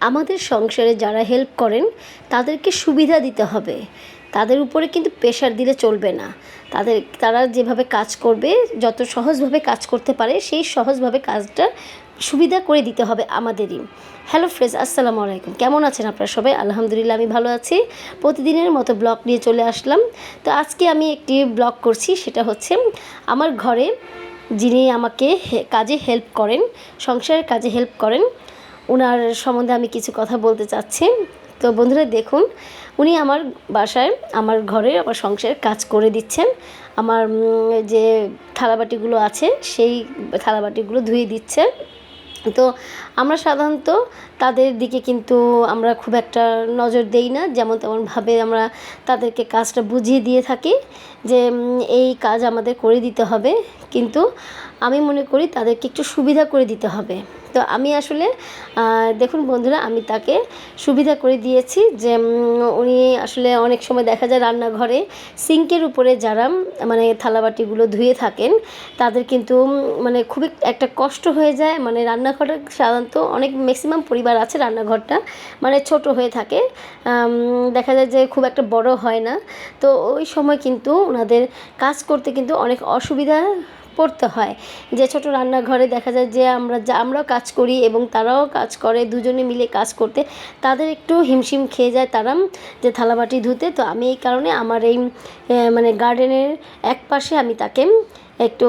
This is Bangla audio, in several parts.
আমাদের সংসারে যারা হেল্প করেন, তাদেরকে সুবিধা দিতে হবে। তাদের উপরে কিন্তু প্রেশার দিলে চলবে না। তাদের, তারা যেভাবে কাজ করবে, যত সহজভাবে কাজ করতে পারে, সেই সহজভাবে কাজটা সুবিধা করে দিতে হবে আমাদেরই। হ্যালো ফ্রেন্ডস আসসালামু আলাইকুম। কেমন আছেন আপনারা সবাই? আলহামদুলিল্লাহ, আমি ভালো আছি। প্রতিদিনের মতো ব্লগ নিয়ে চলে আসলাম। তো আজকে আমি একটি ব্লগ করছি, সেটা হচ্ছে আমার ঘরে যিনি আমাকে কাজে হেল্প করেন, সংসারের কাজে হেল্প করেন ওনার সম্বন্ধে আমি কিছু কথা বলতে চাচ্ছি। তো বন্ধুরা, দেখুন, উনি আমার বাসায়, আমার ঘরে, আমার সংসারের কাজ করে দিচ্ছেন। আমার যে থালাবাটিগুলো আছে, সেই থালাবাটিগুলো ধুয়ে দিচ্ছে তো আমরা সাধারণত তাদের দিকে কিন্তু আমরা খুব একটা নজর দেই না। যেমন তেমনভাবে আমরা তাদেরকে কাজটা বুঝিয়ে দিয়ে থাকি যে এই কাজ আমাদের করে দিতে হবে। কিন্তু আমি মনে করি তাদেরকে একটু সুবিধা করে দিতে হবে। তো আমি আসলে দেখুন বন্ধুরা, আমি তাকে সুবিধা করে দিয়েছি যে উনি আসলে অনেক সময় দেখা যায় রান্নাঘরে সিঙ্কের উপরে যারা মানে থালাবাটিগুলো ধুয়ে থাকেন, তাদের কিন্তু মানে খুবই একটা কষ্ট হয়ে যায়। মানে রান্নাঘরটা সাধারণত অনেক ম্যাক্সিমাম পরিবার আছে রান্নাঘরটা মানে ছোট হয়ে থাকে দেখা যায় যে খুব একটা বড় হয় না। তো ওই সময় কিন্তু ওনাদের কাজ করতে কিন্তু অনেক অসুবিধা পড়তে হয়। যে ছোট রান্নাঘরে দেখা যায় যে আমরা যা, আমরাও কাজ করি এবং তারাও কাজ করে, দুজনে মিলে কাজ করতে, তাদের একটু হিমশিম খেয়ে যায় তারা, যে থালাবাটি ধুতে। তো আমি এই কারণে আমার এই মানে গার্ডেনের এক পাশে আমি তাকে একটু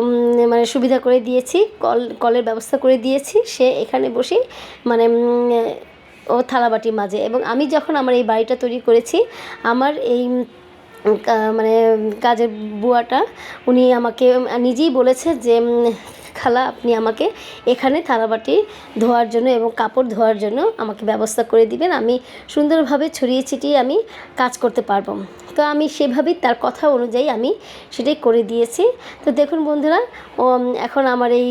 মানে সুবিধা করে দিয়েছি, কল, কলের ব্যবস্থা করে দিয়েছি। সে এখানে বসেই মানে ও থালাবাটি মাঝে। এবং আমি যখন আমার এই বাড়িটা তৈরি করেছি, আমার এই মানে কাজের বুয়াটা উনি আমাকে নিজেই বলেছে যে খালা, আপনি আমাকে এখানে থালাবাটি ধোয়ার জন্য এবং কাপড় ধোয়ার জন্য আমাকে ব্যবস্থা করে দিবেন। আমি সুন্দরভাবে ছড়িয়ে ছিটিয়ে আমি কাজ করতে পারব। তো আমি সেভাবেই তার কথা অনুযায়ী আমি সেটাই করে দিয়েছি। তো দেখুন বন্ধুরা ও এখন আমার এই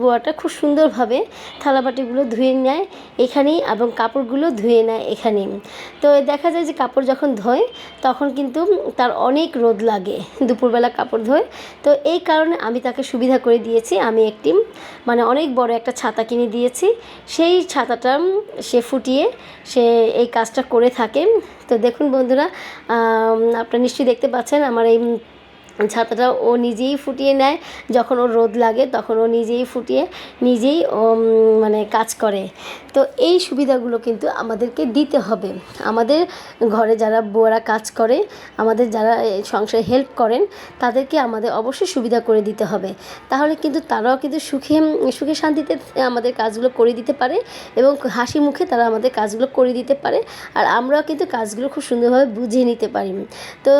বুয়াটা খুব সুন্দরভাবে থালাবাটিগুলো ধুয়ে নেয় এখানেই এবং কাপড়গুলো ধুয়ে নেয় এখানেই। তো দেখা যায় যে কাপড় যখন ধোয়, তখন কিন্তু তার অনেক রোদ লাগে। দুপুরবেলা কাপড় ধোয়। তো এই কারণে আমি তাকে সুবিধা করে দিয়েছি। আমি একটি মানে অনেক বড় একটা ছাতা কিনে দিয়েছি। সেই ছাতাটা সে ফুটিয়ে সে এই কাজটা করে থাকে। তো দেখুন বন্ধুরা আম, আপনারা নিশ্চয়ই দেখতে পাচ্ছেন আমার এই ছাতাটা ও নিজেই ফুটিয়ে নেয়। যখন ওর রোদ লাগে, তখন ও নিজেই ফুটিয়ে, নিজেই ও মানে কাজ করে। তো এই সুবিধাগুলো কিন্তু আমাদেরকে দিতে হবে। আমাদের ঘরে যারা বোয়ারা কাজ করে, আমাদের যারা সংসারে হেল্প করেন, তাদেরকে আমাদের অবশ্যই সুবিধা করে দিতে হবে। তাহলে কিন্তু তারাও কিন্তু সুখে সুখে শান্তিতে আমাদের কাজগুলো করে দিতে পারে এবং হাসি মুখে তারা আমাদের কাজগুলো করে দিতে পারে। আর আমরাও কিন্তু কাজগুলো খুব সুন্দরভাবে বুঝিয়ে নিতে পারি। তো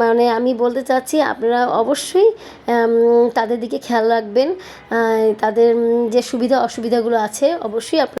মানে আমি বলতে চাচ্ছি আপনারা অবশ্যই তাদের দিকে খেয়াল রাখবেন। তাদের যে সুবিধা অসুবিধাগুলো আছে অবশ্যই আপনারা